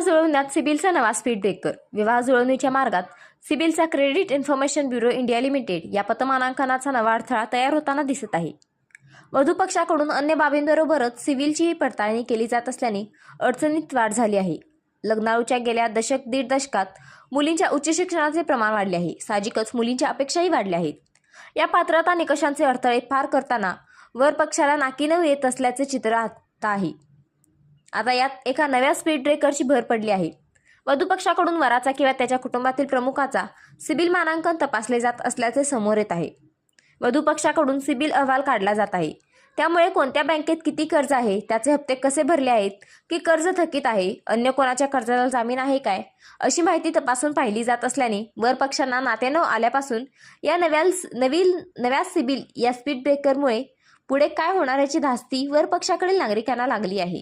जुळवण्यात सिबिलचा नवा speed breaker. विवाह जुळवणीच्या मार्गात सिबिलचा credit information bureau India limited या पतमानांकनाचा नवा अडथळा तयार होताना दिसत आहे. वधू पक्षाकडून अन्य बाबींबरोबरच सिव्हिलचीही पडताळणी केली जात असल्याने अडचणीत वाढ झाली आहे. लग्नाळूच्या गेल्या दशक दीड दशकात मुलींच्या उच्च शिक्षणाचे प्रमाण वाढले आहे. साहजिकच मुलींच्या अपेक्षाही वाढल्या आहेत. या पात्रता निकषांचे अडथळे पार करताना वर पक्षाला नाकीनऊ येत असल्याचे चित्र आता आहे. आता यात एका नव्या स्पीड ब्रेकरची भर पडली आहे. वधूपक्षाकडून वराचा किंवा त्याच्या कुटुंबातील प्रमुखाचा सिबिल मानांकन तपासले जात असल्याचे समोर येत आहे. वधूपक्षाकडून सिबिल अहवाल काढला जात आहे. त्यामुळे कोणत्या बँकेत किती कर्ज आहे त्याचे हप्ते कसे भरले आहेत की कर्ज थकीत आहे अन्य कोणाच्या कर्जाला जामीन आहे काय अशी माहिती तपासून पाहिली जात असल्याने वर पक्षांना नात्यानं आल्यापासून या नव्या नवीन नव्या सिबिल या स्पीड ब्रेकरमुळे पुढे काय होणार याची धास्ती वर पक्षाकडील नागरिकांना लागली आहे.